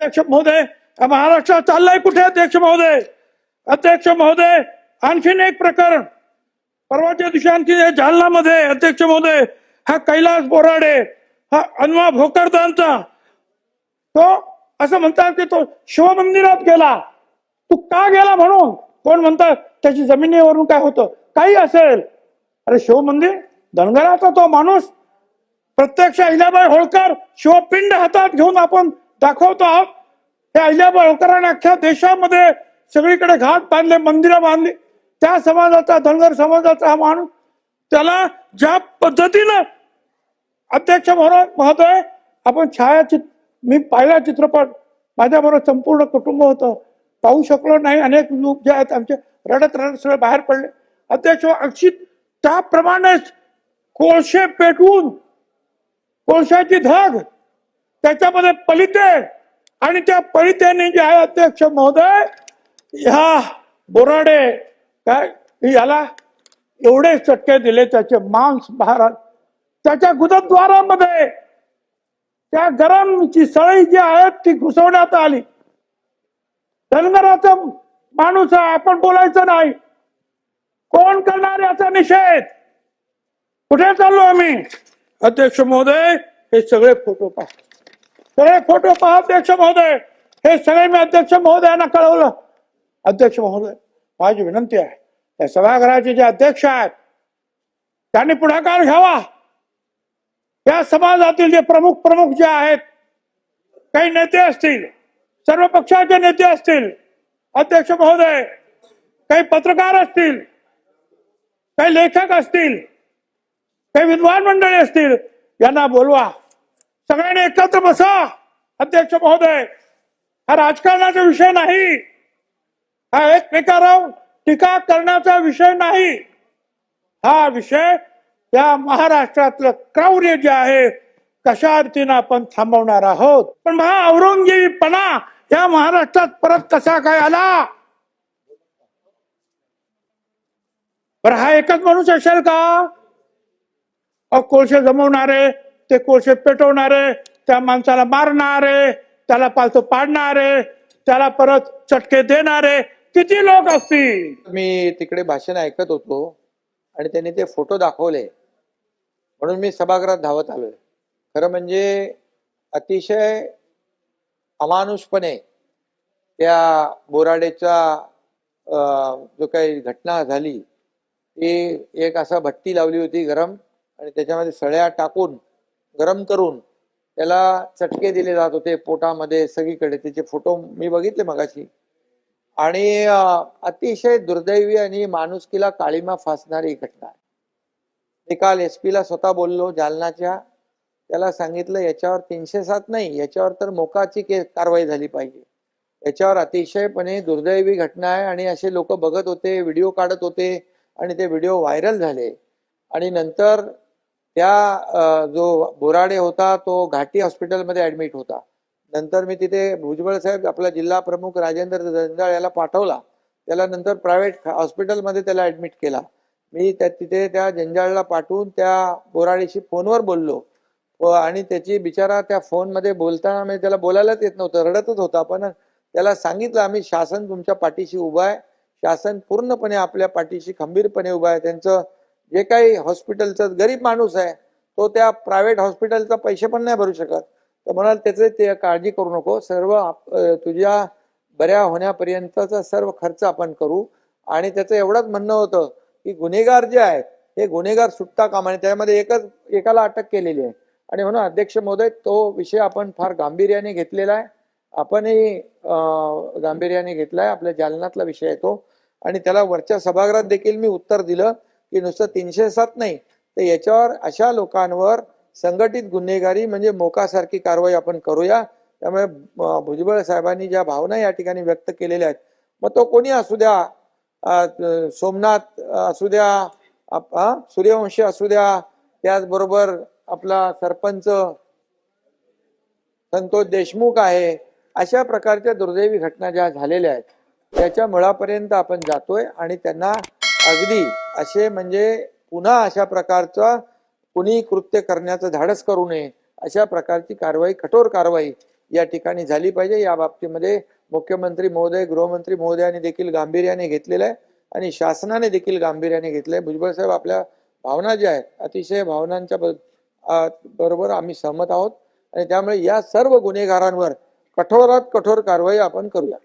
अध्यक्ष महोदय महाराष्ट्रात महाराष्ट्र चाललाय कुठे अध्यक्ष महोदय? अध्यक्ष महोदय आणखीन एक प्रकरण. परवाच्या दिवशी आणखी जालनामध्ये अध्यक्ष महोदय हा कैलास बोराडे हा अन्वा भोकरदांचा. तो असं म्हणतात की तो शिवमंदिरात गेला. तू का गेला म्हणून? कोण म्हणतात त्याची जमिनीवरून काय होतं? काही असेल. अरे शिवमंदिर? धनगराचा तो माणूस? प्रत्यक्ष अहिल्याबाई होळकर शिवपिंड हातात घेऊन आपण दाखवतो. आहोत हे अहिल्याबाई होळकरांनी अख्ख्या देशामध्ये सगळीकडे घाट बांधले मंदिरं बांधली. त्या समाजाचा धनगर समाजाचा हा माणूस त्याला ज्या पद्धतीनं अध्यक्ष महोदय महोदय आपण छायाचित्र मी पाहिला चित्रपट माझ्याबरोबर संपूर्ण कुटुंब होतं. पाहू शकलो नाही अनेक लोक जे आहेत आमचे रडत रडत सगळे बाहेर पडले. अध्यक्ष अक्षित त्याप्रमाणेच कोळशे पेटवून कोळशाची धग त्याच्यामध्ये पलिते. आणि त्या पलितेने जे आहे अध्यक्ष महोदय ह्या बोराडे काय याला एवढे चटके दिले त्याचे मांस महाराज त्याच्या गुदद्वारामध्ये त्या गरमची सळई जी आहे ती घुसवण्यात आली. धनगराचा माणूस आहे आपण बोलायचं नाही. कोण करणार याचा निषेध? कुठे चाललो आम्ही? अध्यक्ष महोदय हे सगळे फोटो पाहतो. सगळे फोटो पहा अध्यक्ष महोदय. हे सगळे मी अध्यक्ष महोदयांना कळवलं. अध्यक्ष महोदय माझी विनंती आहे त्या सभागृहाचे जे अध्यक्ष आहेत त्यांनी पुढाकार घ्यावा. या समाजातील जे प्रमुख प्रमुख जे आहेत काही नेते असतील सर्व पक्षाचे नेते असतील अध्यक्ष महोदय काही पत्रकार असतील काही लेखक असतील काही विद्वान मंडळी असतील यांना बोलवा. सगळ्यांनी एकत्र बसा अध्यक्ष महोदय. हा राजकारणाचा विषय नाही. हा एकमेकावर टीका करण्याचा विषय नाही. हा विषय या महाराष्ट्रातलं क्रौर्य जे आहे कशा अर्थीनं आपण थांबवणार आहोत? पण हा औरंगजेबीपणा या महाराष्ट्रात परत कसा काय आला? बरं हा एकच माणूस असेल का? अहो जमवणारे ते कोळशे पेटवणारे त्या माणसाला मारणारे त्याला पालतो पाडणारे त्याला परत चटके देणारे किती लोक असतील? मी तिकडे भाषण ऐकत होतो आणि त्यांनी ते फोटो दाखवले. म्हणून मी सभागृहात धावत आलोय. खरं म्हणजे अतिशय अमानुषपणे त्या बोराडेचा जो काही घटना झाली ती एक असा भट्टी लावली होती गरम आणि त्याच्यामध्ये सळ्या टाकून गरम करून त्याला चटके दिले जात होते पोटामध्ये सगळीकडे. त्याचे फोटो मी बघितले मगाशी. आणि अतिशय दुर्दैवी आणि माणुसकीला काळीमा फासणारी घटना आहे. मी काल एस ला स्वतः बोललो जालनाच्या. त्याला सांगितलं याच्यावर तीनशे सात नाही याच्यावर तर मोकाची के कारवाई झाली पाहिजे. याच्यावर अतिशयपणे दुर्दैवी घटना आहे आणि असे लोक बघत होते व्हिडिओ काढत होते आणि ते व्हिडिओ व्हायरल झाले. आणि नंतर त्या जो बोराडे होता तो घाटी हॉस्पिटलमध्ये ऍडमिट होता. नंतर मी तिथे भुजबळ साहेब आपला जिल्हा प्रमुख राजेंद्र जंजाळ याला पाठवला. त्याला नंतर प्रायव्हेट हॉस्पिटलमध्ये त्याला ऍडमिट केला. मी त्या तिथे त्या जंजाळला पाठवून त्या बोराडेशी फोनवर बोललो. आणि त्याची बिचारा त्या फोनमध्ये बोलताना म्हणजे त्याला बोलायलाच येत नव्हतं रडतच होता. पण त्याला सांगितलं आम्ही शासन तुमच्या पाठीशी उभं आहे. शासन पूर्णपणे आपल्या पाठीशी खंबीरपणे उभं आहे. त्यांचं जे काही हॉस्पिटलचं गरीब माणूस आहे तो त्या प्रायव्हेट हॉस्पिटलचा पैसे पण नाही भरू शकत. तर म्हणाल त्याचे ते काळजी करू नको. सर्व आप- तुझ्या बऱ्या होण्यापर्यंतचा सर्व खर्च आपण करू. आणि त्याचं एवढंच म्हणणं होतं की गुन्हेगार जे आहेत हे गुन्हेगार सुटता काम नये. त्यामध्ये एकच एकाला अटक केलेली आहे. आणि म्हणून अध्यक्ष महोदय तो विषय आपण फार गांभीर्याने घेतलेला आहे. आपणही गांभीर्याने घेतलाय. आपल्या जालनातला विषय आहे तो. आणि त्याला वरच्या सभागृहात देखील मी उत्तर दिलं. की नुसतं तीनशे सात नाही तर याच्यावर अशा लोकांवर संघटित गुन्हेगारी म्हणजे मोकासारखी कारवाई आपण करूया. त्यामुळे भुजबळ साहेबांनी ज्या भावना या ठिकाणी व्यक्त केलेल्या आहेत मग तो कोणी असू द्या सोमनाथ असू द्या सूर्यवंशी असू द्या त्याचबरोबर आपला सरपंच संतोष देशमुख आहे अशा प्रकारच्या दुर्दैवी घटना ज्या झालेल्या आहेत त्याच्या मुळापर्यंत आपण जातोय आणि त्यांना अगदी असे म्हणजे पुन्हा अशा प्रकारचा कुणी कृत्य करण्याचं धाडस करू नये अशा प्रकारची कारवाई कठोर कारवाई या ठिकाणी झाली पाहिजे. या बाबतीमध्ये मुख्यमंत्री महोदय गृहमंत्री महोदयाने देखील गांभीर्याने घेतलेलं आहे आणि शासनाने देखील गांभीर्याने घेतलंय भुजबळ साहेब आपल्या भावना ज्या आहेत अतिशय भावनांच्या ब- बरोबर आम्ही सहमत आहोत. आणि त्यामुळे या सर्व गुन्हेगारांवर कठोरात कठोर कारवाई आपण करूया.